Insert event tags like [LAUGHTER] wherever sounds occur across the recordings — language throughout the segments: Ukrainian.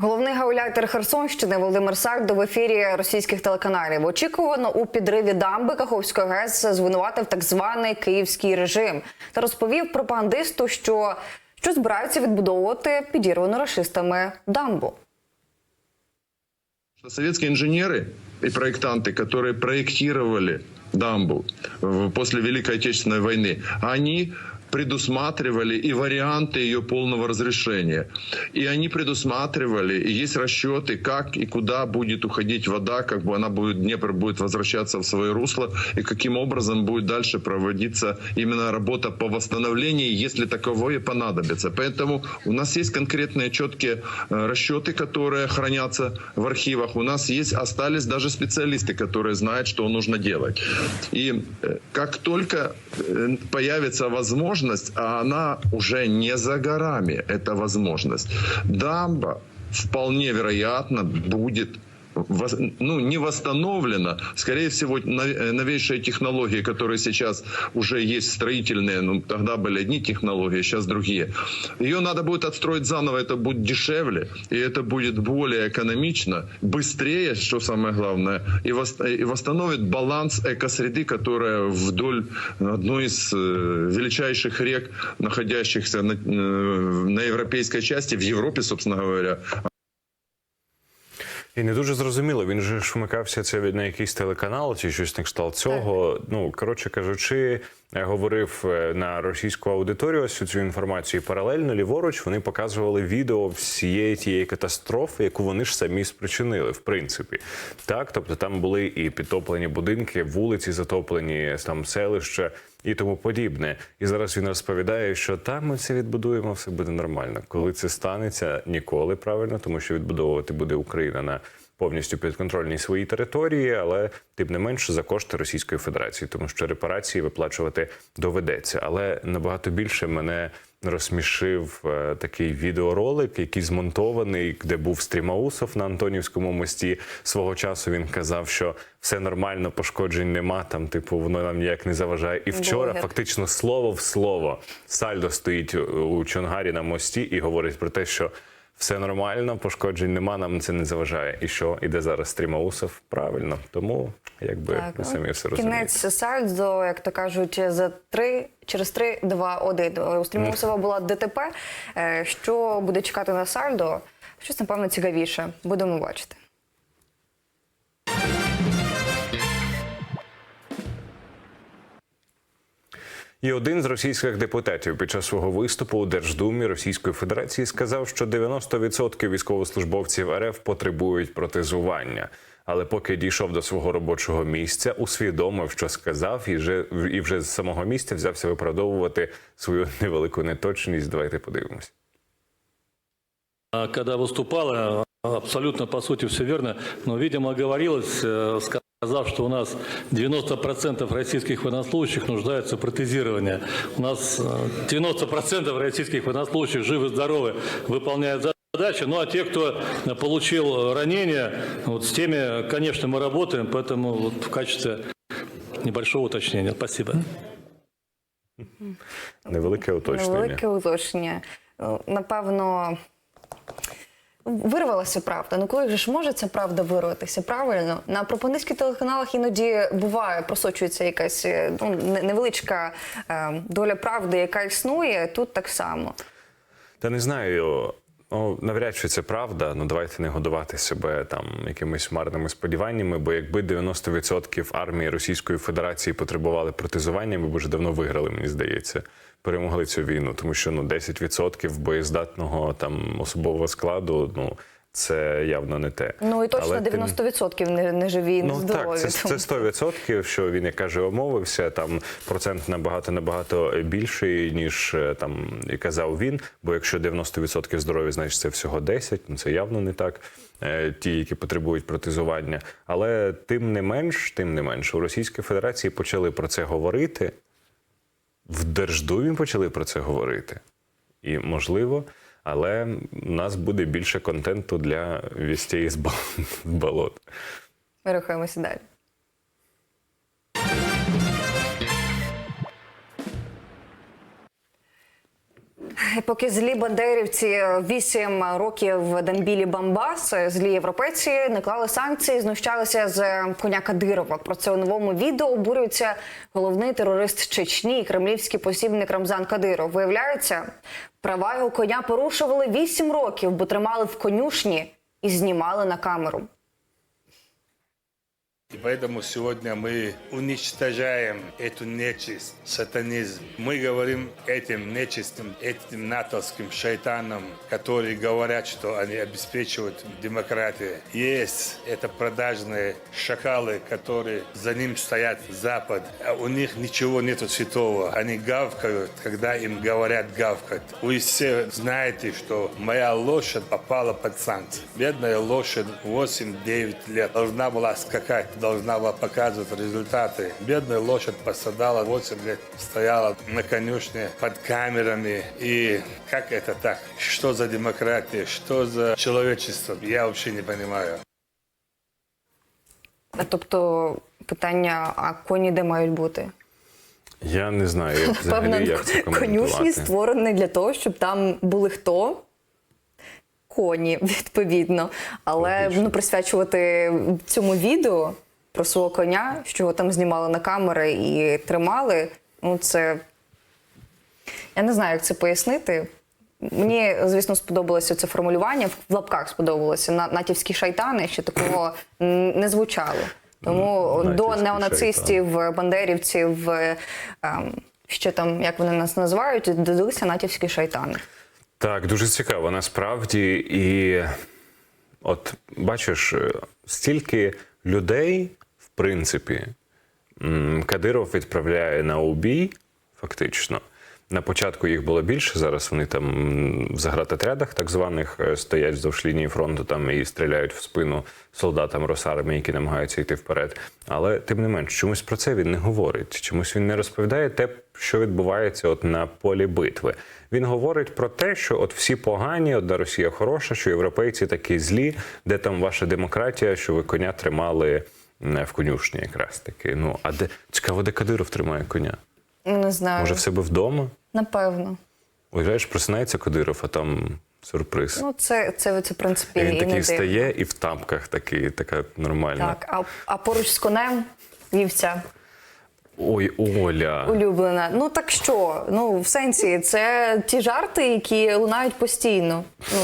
Головний гауляйтер Херсонщини Володимир Сальдо в ефірі російських телеканалів. Очікувано у підриві дамби Каховської ГЕС звинуватив так званий київський режим та розповів пропагандисту, що, що збираються відбудовувати підірвану рашистами дамбу. Что Советские инженеры и проектанты, которые проектировали дамбу в- после Великой Отечественной войны, они предусматривали и варианты ее полного разрешения. И они предусматривали, и есть расчеты, как и куда будет уходить вода, как бы она будет, Днепр будет возвращаться в свое русло, и каким образом будет дальше проводиться именно работа по восстановлению, если таковое понадобится. Поэтому у нас есть конкретные четкие э, расчеты, которые хранятся в архивах. У нас есть, остались даже специалисты, которые знают, что нужно делать. И э, как только э, появится возможность, а она уже не за горами, эта возможность, дамба вполне вероятно будет ну, не восстановлена. Скорее всего, нов- новейшие технологии, которые сейчас уже есть строительные, ну, тогда были одни технологии, сейчас другие. Ее надо будет отстроить заново, это будет дешевле, и это будет более экономично, быстрее, что самое главное, и, вос- и восстановит баланс экосреды, которая вдоль одной из э, величайших рек, находящихся на, э, на европейской части, в Европе, собственно говоря, І не дуже зрозуміло. Він же ж вмикався це від на якийсь телеканал чи щось на кшталт цього. Ну коротше кажучи, е, говорив е, на російську аудиторію всю цю інформацію. І Паралельно ліворуч вони показували відео всієї тієї катастрофи, яку вони ж самі спричинили, в принципі. Так, тобто там були і підтоплені будинки, вулиці затоплені, там селища і тому подібне. І зараз він розповідає, що там ми все відбудуємо, все буде нормально. Коли це станеться, ніколи правильно, тому що відбудовувати буде Україна на повністю підконтрольній своїй території, але тим не менше за кошти Російської Федерації, тому що репарації виплачувати доведеться. Але набагато більше мене розсмішив е, такий відеоролик, який змонтований, де був Стрімаусов на Антонівському мості. Свого часу він казав, що все нормально, пошкоджень нема. Там, типу, воно нам ніяк не заважає. І вчора Блогер. фактично слово в слово Сальдо стоїть у Чонгарі на мості і говорить про те, що все нормально, пошкоджень нема, нам це не заважає. І що іде зараз Стрімаусов? Правильно, тому якби ви самі все розумієте. кінець Сальдо, як то кажуть, за три через три, два, один. У Стрімусова була ДТП. Е, Що буде чекати на Сальдо? Щось напевно цікавіше. Будемо бачити. І один з російських депутатів під час свого виступу у Держдумі Російської Федерації сказав, що 90% військовослужбовців РФ потребують протезування. Але поки дійшов до свого робочого місця, усвідомив, що сказав, і вже і вже з самого місця взявся виправдовувати свою невелику неточність. Давайте подивимось. Когда выступала, абсолютно по сути все верно, но, видимо, оговорилась, э, сказав, что у нас 90% российских военнослужащих нуждаются в протезировании. У нас э, 90% российских военнослужащих живы-здоровы, выполняют задачи. Ну а те, кто получил ранения, вот с теми, конечно, мы работаем, поэтому вот в качестве небольшого уточнения. Спасибо. Невелике уточнення. Велике уточнення. Ну, Напевно, вирвалася правда. Ну коли ж може ця правда вирватися? Правильно? На пропагандистських телеканалах іноді буває, просочується якась е, ну, невеличка е, доля правди, яка існує. Тут так само. Та не знаю. Ну, навряд чи це правда. Ну давайте не годувати себе там якимись марними сподіваннями. Бо якби 90% армії Російської Федерації потребували протезування, ми б вже давно виграли, мені здається. Перемогли цю війну, тому що ну 10% боєздатного там особового складу. Ну це явно не те. Ну і точно Але 90% не, не живі, не Ну здорові. так, це, це 100%, що він, як каже, омовився. Там процент набагато набагато більший, ніж е, там і казав він. Бо якщо 90% здорові, значить це всього 10, ну це явно не так. е, Ті, які потребують протезування. Але тим не менш, тим не менш, у Російській Федерації почали про це говорити. В Держдумі почали про це говорити. І можливо, але у нас буде більше контенту для вістей з бол- [LAUGHS] болот. Ми рухаємося далі. Поки злі бандерівці вісім років дамбілі Бамбас, злі європейці наклали санкції, знущалися з коня Кадирова. Про це у новому відео обурюється головний терорист Чечні, кремлівський посібник Рамзан Кадиров. Виявляється, права його коня порушували вісім років, бо тримали в конюшні і знімали на камеру. И поэтому сегодня мы уничтожаем эту нечисть, сатанизм. Мы говорим этим нечистым, этим натовским шайтанам, которые говорят, что они обеспечивают демократию. Есть это продажные шакалы, которые за ним стоят Запад. А у них ничего нету святого. Они гавкают, когда им говорят гавкать. Вы все знаете, что моя лошадь попала под санкции. Бедная лошадь 8-9 лет должна была скакать, должна была показывать результаты. Бедная лошадь пострадала 8 лет, стояла на конюшне под камерами. И как это так? Что за демократия? Что за человечество? Я вообще не понимаю. Тобто питання: а коні де мають бути? Я не знаю, як взагалі Певно, як це конюшні [LAUGHS] [LAUGHS] коментувати. створені для того, щоб там були хто? Коні, [LAUGHS] відповідно. Але Логічно. ну, присвячувати цьому відео про свого коня, що його там знімали на камери і тримали. Ну, це. Я не знаю, як це пояснити. Мені, звісно, сподобалося це формулювання. В лапках сподобалося на натівські шайтани, ще такого не звучало. Тому Натівські до неонацистів, бандерівців, ем, що там, як вони нас називають, додалися натівські шайтани. Так, дуже цікаво насправді. І от бачиш, е, стільки людей, принципі, Кадиров відправляє на убій, фактично. На початку їх було більше. Зараз вони там в загратотрядах так званих е, стоять вздовж лінії фронту там і стріляють в спину солдатам росарами, які намагаються йти вперед. Але тим не менш, чомусь про це він не говорить. Чомусь він не розповідає те, що відбувається от на полі битви. Він говорить про те, що от всі погані, одна Росія хороша, що європейці такі злі, де там ваша демократія, що ви коня тримали в конюшні, якраз таки. Ну а де цікаво, де Кадиров тримає коня? Не знаю. Може, в себе вдома? Напевно. Уявляєш, просинається Кадиров, а там сюрприз. Ну, це, це, це в принципі, і він і не такий дивно. встає і в тапках такий, така нормальна. Так, а, а поруч з конем вівця Ой, Оля. улюблена. Ну так що? Ну, в сенсі, це ті жарти, які лунають постійно. Ну,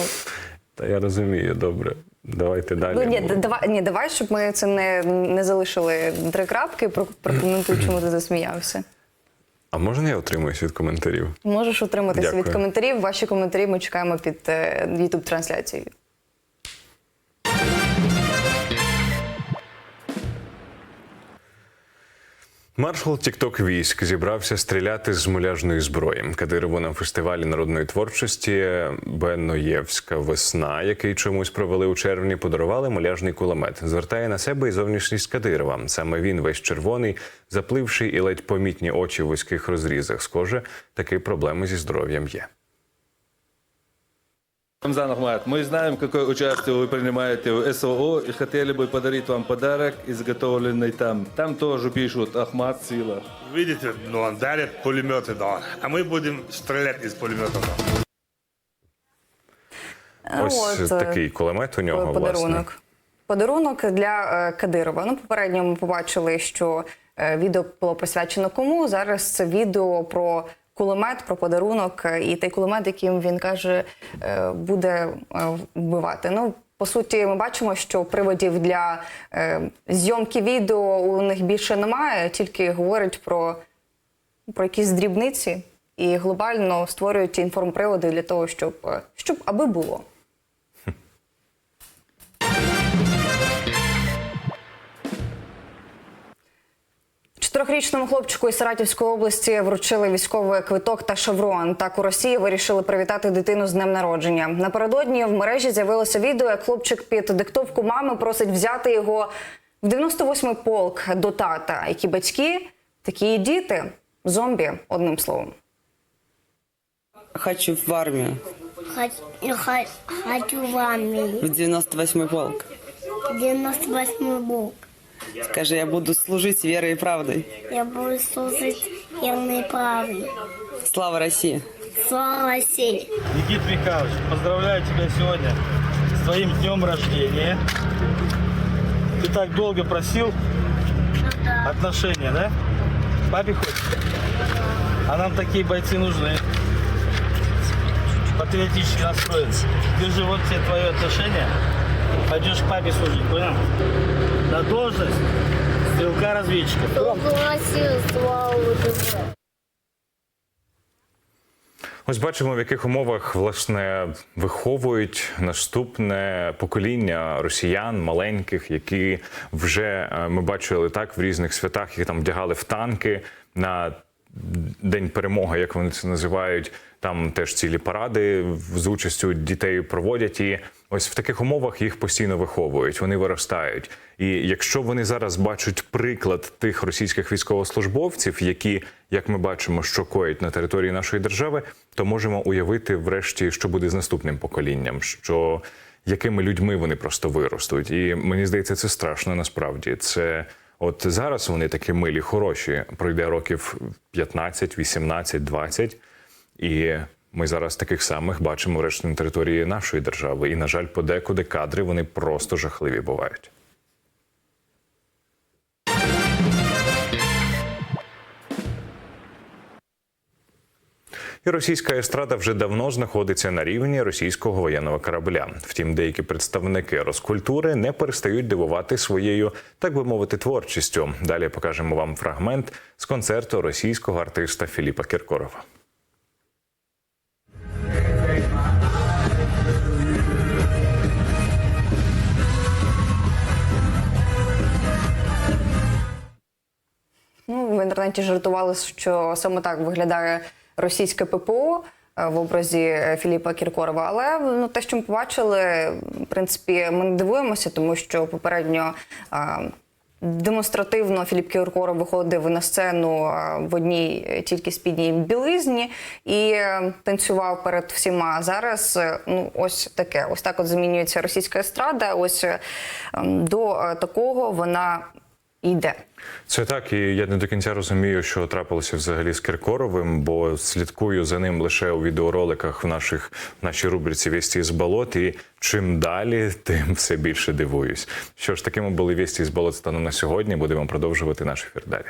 Та я розумію, добре. Давайте далі. ну ні, давай, ні, давай, щоб ми це не, не залишили три крапки, про- прокоментуй, [CLEARS THROAT] чому ти засміявся. А можна я отримуюсь від коментарів? Можеш утриматися від Дякую. коментарів. Ваші коментарі ми чекаємо під е, youtube трансляцією. Маршал Тікток військ зібрався стріляти з муляжної зброї. Кадирову на фестивалі народної творчості Беноєвська весна, який чомусь провели у червні, подарували муляжний кулемет. Звертає на себе і зовнішність Кадирова. Саме він весь червоний, запливший і ледь помітні очі в вузьких розрізах. Схоже, такі проблеми зі здоров'ям є. Рамзан Ахмат, мы знаем, какое участие вы принимаете в СОО и хотели бы подарить вам подарок, изготовленный там. Там тоже пишут Ахмат Сила. Видите, ну, он дарит пулеметы, да. А мы будем стрелять из пулеметов. да. Ось От, е, такий кулемет у нього подарунок. власне. Подарунок для е, Кадирова. Ну, попередньо ми побачили, що е, відео було присвячено кому. Зараз це відео про кулемет, про подарунок е, і той кулемет, яким він каже, е, буде е, вбивати. Ну, по суті, ми бачимо, що приводів для зйомки відео у них більше немає, тільки говорять про, про якісь дрібниці і глобально створюють інформприводи для того, щоб, щоб аби було. Чотирьохрічному хлопчику із Саратівської області вручили військовий квиток та шеврон. Так у Росії вирішили привітати дитину з днем народження. Напередодні в мережі з'явилося відео, як хлопчик під диктовку мами просить взяти його в 98-й полк до тата. Які батьки, такі і діти. Зомбі, одним словом. Хочу в армию, Хочу, хочу в армию. в 98-й полк. 98 бок. Скажи, я буду служить верой и правдой. Я буду служить верной правде. Слава России! Слава России! Никит Михайлович, поздравляю тебя сегодня с твоим днем рождения. Ты так долго просил отношения, да? Папе хочешь? А нам такие бойцы нужны. Патриотически настроен. Держи вот тебе твое отношение. Пойдешь к папе служить, понял? На должность стрелка-разведчика. Ось бачимо, в яких умовах власне виховують наступне покоління росіян маленьких, які вже е, ми бачили так в різних святах, їх там вдягали в танки на День перемоги, як вони це називають. Там теж цілі паради з участю дітей проводять. І ось в таких умовах їх постійно виховують, вони виростають. І якщо вони зараз бачать приклад тих російських військовослужбовців, які, як ми бачимо, що коять на території нашої держави, то можемо уявити, врешті, що буде з наступним поколінням, що якими людьми вони просто виростуть. І мені здається, це страшно насправді. Це от зараз вони такі милі, хороші. Пройде років 15, 18, 20, і ми зараз таких самих бачимо врешті на території нашої держави. І, на жаль, подекуди кадри вони просто жахливі бувають. І російська естрада вже давно знаходиться на рівні російського воєнного корабля. Втім, деякі представники розкультури не перестають дивувати своєю, так би мовити, творчістю. Далі покажемо вам фрагмент з концерту російського артиста Філіпа Кіркорова. Інтернеті жартували, що саме так виглядає російське ППО е, в образі е, Філіпа Кіркорова. Але ну, те, що ми побачили, в принципі, ми не дивуємося, тому що попередньо. е, Демонстративно Філіп Кіркоров виходив на сцену в одній тільки спідній білизні і танцював перед всіма. Зараз ну ось таке, ось так от змінюється російська естрада. Ось до такого вона йде. Це так, і я не до кінця розумію, що трапилося взагалі з Киркоровим, бо слідкую за ним лише у відеороликах в наших в нашій рубриці «Вісті з болот. І чим далі, тим все більше дивуюсь. Що ж, такими були вісті з болот станом на сьогодні. Будемо продовжувати наш ефір далі.